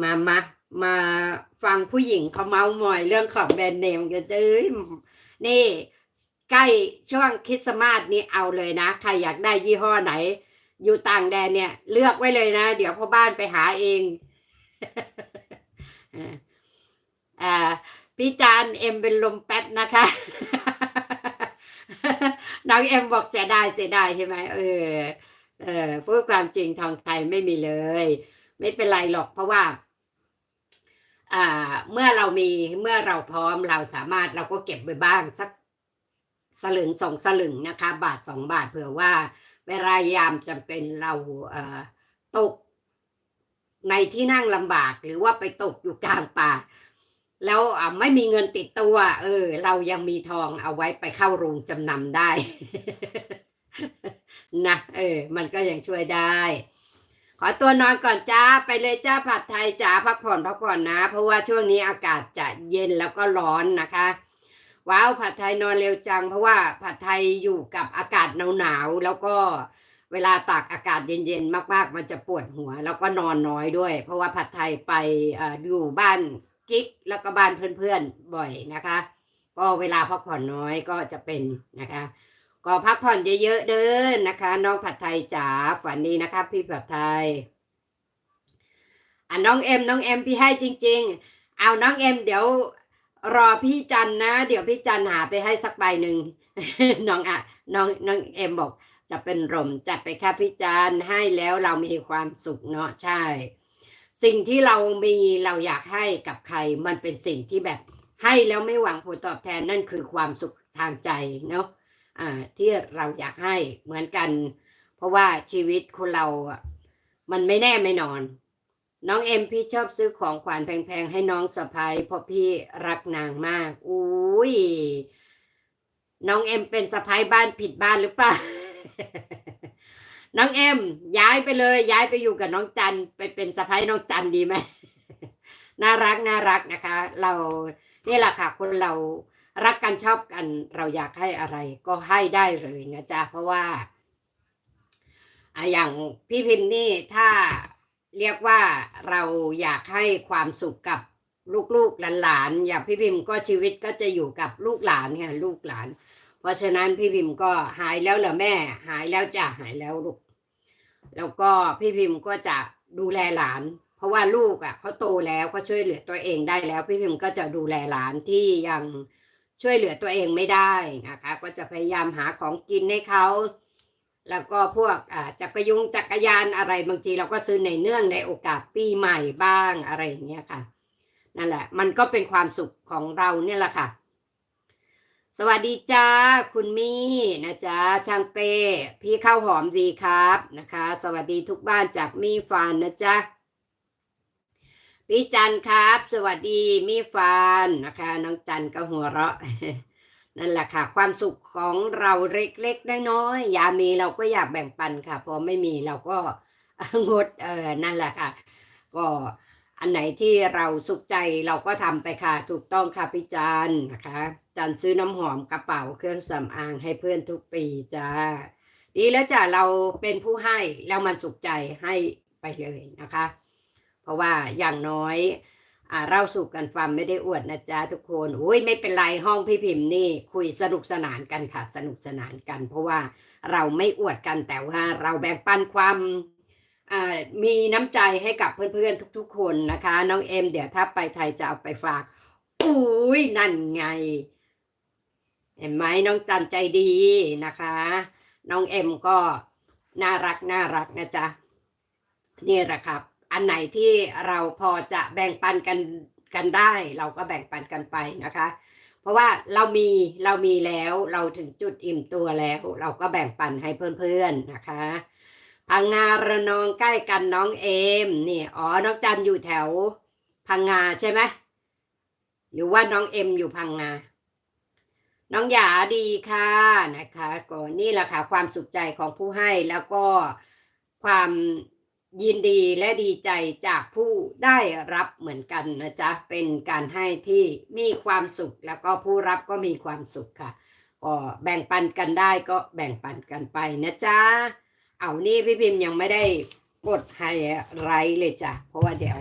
มามามาฟังผู้หญิงเขาเมาส์มอยเรื่องของแบรนด์เนมกันเอ้ยนี่ใกล้ช่วงคริสต์มาสนี่เอาเลยนะ ใครอยากได้ยี่ห้อไหน อยู่ต่างแดนเนี่ย เลือกไว้เลยนะ เดี๋ยวพ่อบ้านไปหาเองอ่าอ่าพี่จานเอ็มเป็นลมแป๊บนะคะน้องเอ็มบอกเสียดายเสียดายใช่ไหมเออเออพูดความจริงทองไทยไม่มีเลย ไม่เป็นไรหรอกเพราะว่าเมื่อเรามีเมื่อเราพร้อมเราสามารถเราก็เก็บไว้บ้างสักสลึงสองสลึงนะคะ บาทสองบาทเผื่อว่า เวลายามจำเป็นเราเตกในที่นั่งลำบากหรือว่าไปตกอยู่กลางป่า แล้วไม่มีเงินติดตัว เออ เรายังมีทองเอาไว้ไปเข้าโรงจำนำได้นะเออ มันก็ยังช่วยได้ ขอตัวนอนก่อนจ้าไปเลยจ้าผัดไทยจ้าพักผ่อนพักผ่อนนะ เพราะว่าช่วงนี้อากาศจะเย็นแล้วก็ร้อนนะคะ ว้าวผัดไทยนอนเร็วจัง เพราะว่าผัดไทยอยู่กับอากาศหนาวๆแล้วก็เวลาตากอากาศเย็นๆมาก ๆ มันจะปวดหัว แล้วก็นอนน้อยด้วย เพราะว่าผัดไทยไปออยู่บ้านกิ๊กแล้วก็บ้านเพื่อนๆบ่อยนะคะ ก็เวลาพักผ่อนน้อยก็จะเป็นนะคะ ก็พักผ่อนเยอะๆเด้อนะคะ น้องผัดไทยจ๋าฝันดีนะคะพี่ผัดไทยอะน้องเอ็มน้องเอ็มพี่ให้จริง ๆ เอาน้องเอ็มเดี๋ยวรอพี่จันนะ เดี๋ยวพี่จันหาไปให้สักใบหนึ่งน้องอะน้องน้องเอ็มบอก จะเป็นรมจัดไปค่ะพี่จันให้แล้วเรามีความสุขเนาะใช่ สิ่งที่เรามีเราอยากให้กับใครมันเป็นสิ่งที่แบบให้แล้วไม่หวังผลตอบแทนนั่นคือความสุขทางใจเนาะ ที่เราอยากให้เหมือนกัน เพราะว่าชีวิตคนเราอะมันไม่แน่ไม่นอน น้องเอ็มพี่ชอบซื้อของขวัญแพงๆ ให้น้องสะพ้ายเพราะพี่รักนางมากอุ้ยน้องเอ็มเป็นสะพ้ายบ้านผิดบ้านหรือเปล่าน้องเอ็มย้ายไปเลย ย้ายไปอยู่กับน้องจันไปเป็นสะพ้ายน้องจันดีไหมน่ารักน่ารักนะคะ เรานี่แหละค่ะคนเรา รักกันชอบกันเราอยากให้อะไรก็ให้ได้เลยนะจ๊ะเพราะว่าอย่างพี่พิมพ์นี่ถ้าเรียกว่าเราอยากให้ความสุขกับลูกๆหลานๆอย่างพี่พิมพ์ก็ชีวิตก็จะอยู่กับลูกหลานค่ะลูกหลาน เพราะฉะนั้นพี่พิมพ์ก็หายแล้วเหรอแม่ หายแล้วจ้ะหายแล้วลูกแล้วก็พี่พิมพ์ก็จะดูแลหลาน เพราะว่าลูกอะเขาโตแล้วเขาช่วยเหลือตัวเองได้แล้ว พี่พิมพ์ก็จะดูแลหลานที่ยัง ช่วยเหลือตัวเองไม่ได้นะคะ ก็จะพยายามหาของกินให้เขาแล้วก็พวกจักรยุงจักรยานอะไรบางทีเราก็ซื้อในเนื่องในโอกาสปีใหม่บ้างอะไรอย่างเงี้ยค่ะนั่นแหละ มันก็เป็นความสุขของเราเนี่ยแหละค่ะ สวัสดีจ้าคุณมี่นะจ๊ะช่างเป้ พี่ข้าวหอมดีครับนะคะ สวัสดีทุกบ้านจากมี่ฟานนะจ๊ะ พี่จันครับ สวัสดีมีฟานนะคะ น้องจันก็หัวเราะ นั่นแหละค่ะ ความสุขของเราเล็กๆน้อยๆยามีเราก็อยากแบ่งปันค่ะ พอไม่มีเราก็งดเออนั่นแหละค่ะ ก็อันไหนที่เราสุขใจเราก็ทำไปค่ะ ถูกต้องค่ะพี่จันนะคะ จันซื้อน้ำหอมกระเป๋าเครื่องสำอางให้เพื่อนทุกปีจ้าดีแล้วจ้ะเราเป็นผู้ให้แล้วมันสุขใจให้ไปเลยนะคะ เพราะว่าอย่างน้อยอ่าเราสู่กันฟังไม่ได้อวดนะจ๊ะทุกคนอุ้ยไม่เป็นไรห้องพี่พิมพ์นี่ คุยสนุกสนานกันค่ะ สนุกสนานกัน เพราะว่าเราไม่อวดกันแต่ว่าเราแบ่งปันความมีน้ำใจให้กับเพื่อนๆทุกๆ คนนะคะ น้องเอ็มเดี๋ยวถ้าไปไทยจะเอาไปฝากอุ้ยนั่นไง เห็นไหมน้องจันใจดีนะคะ น้องเอ็มก็น่ารักน่ารักนะจ๊ะนี่แหละครับ อันไหนที่เราพอจะแบ่งปันกันกันได้ เราก็แบ่งปันกันไปนะคะ เพราะว่าเรามีเรามีแล้วเราถึงจุดอิ่มตัวแล้ว เราก็แบ่งปันให้เพื่อนๆนะคะพังงาระนองใกล้กันน้องเอมนี่อ๋อน้องจันอยู่แถว พังงาใช่ไหมหรือว่าน้องเอ็มอยู่พังงาน้องหยาดีค่ะนะคะก็นี่แหละค่ะความสุขใจของผู้ให้แล้วก็ความ ยินดีและดีใจจากผู้ได้รับเหมือนกันนะจ๊ะ เป็นการให้ที่มีความสุขแล้วก็ผู้รับก็มีความสุขค่ะก็แบ่งปันกันได้ก็แบ่งปันกันไปนะจ๊ะ เอานี่พี่พิมพ์ยังไม่ได้กดไฮไรท์เลยจ้ะ เพราะว่าเดี๋ยว